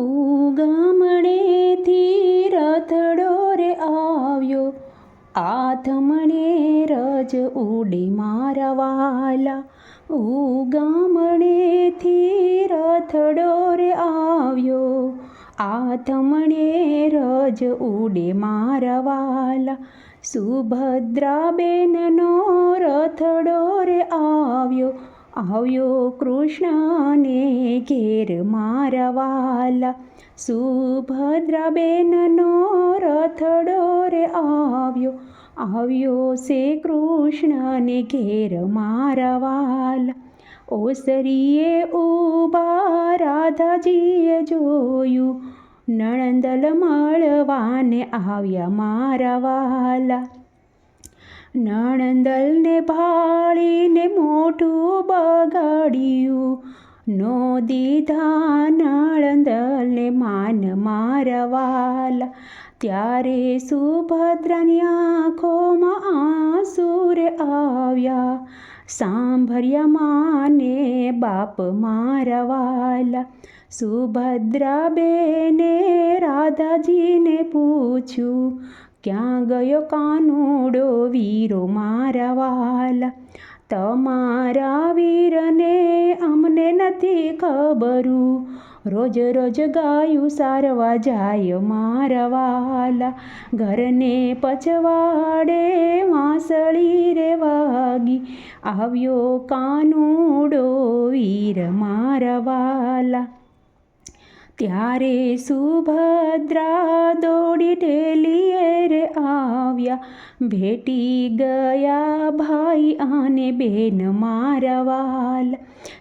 ઉગમણેથી રથડો રે આવ્યો આથમણે રજ ઉડે મારા વાલા ઉગામણેથી રથડો રે આવ્યો આથમણે રજ ઉડે મારા વાલા સુભદ્રાબેનનો રથડો રે આવ્યો આવ્યો કૃષ્ણને ઘેર મારા વાલા સુભદ્રાબેનનો રથડો રે આવ્યો આવ્યો છે કૃષ્ણને ઘેર મારા વાલા ઓસરીએ ઊભા રાધાજીએ જોયું નણંદલ મળવાને આવ્યા મારા વાલા નણંદલને ભાળીને મોઢું બગાડ્યું. નો દીધા નણંદલને માન મારવાલા. ત્યારે સુભદ્રાની આંખોમાં આંસુ આવ્યા. સાંભળ્યા માને બાપ મારવાલા. સુભદ્રા બેને રાધાજીને પૂછ્યું ક્યાં ગયો કાનુડો વીરો મારા વાલા? તમારા વીરને અમને નથી ખબરું. રોજ રોજ ગાયું સારવા જાય મારા વાલા. ઘરને પછવાડે વાંસળી રે વાગી. આવ્યો કાનુડો વીર મારા વાલા. ત્યારે સુભદ્રા દોડી ઢેલીએ રે આવ્યા. ભેટી ગયા ભાઈ અને બેન મારા વાલા.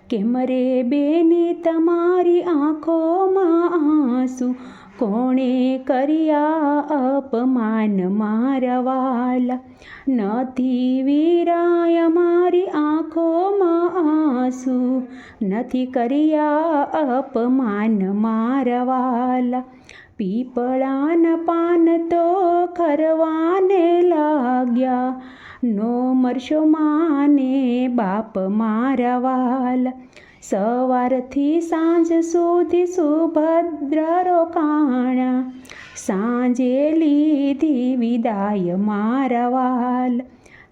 કેમ રે બેની તમારી આંખોમાં આંસુ? કોણે કર્યા અપમાન મારા વાલા? નથી વીરાય મારી આંખોમાં આંસુ. નથી કર્યા અપમાન મારા વાલા. પીપળાના પાન તો ખરવાને લાગ્યા. નો મરશો માને બાપ મારા વાલા. સવારથી સાંજ સુધી સુભદ્ર રોકાણા સાંજે લીધી વિદાય મારા વાલ.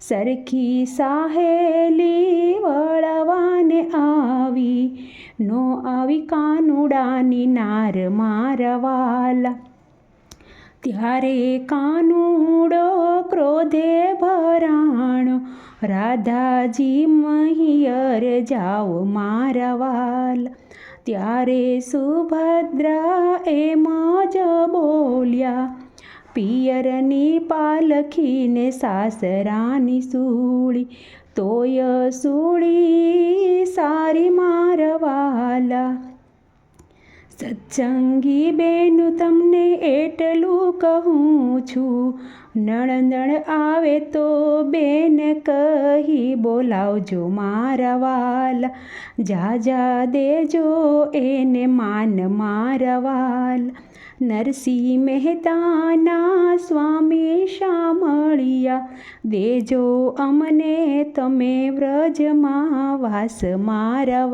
સરખી સાહેલી વળવાને આવી. નો આવી કાનુડાની નાર મારા વાલા. ત્યારે કાનુડો ક્રોધે ભરાણો. રાધાજી મહિયર જાઓ મારા વાલ. ત્યારે સુભદ્રા એમાં જ બોલ્યા, પિયરની પાલખીને સાસરાની સૂળી, તોય સૂળી સારી મારવાલા. સત્સંગી બેનું, તમને એટલું કહું છું. નણંદણ આવે તો બેન કહી બોલાવજો મારા જા જા દેજો એને માન મારા વાલા. નરસિંહ મહેતાના સ્વામી શામળિયા, દેજો અમને તમે વ્રજમાં વાસ મારા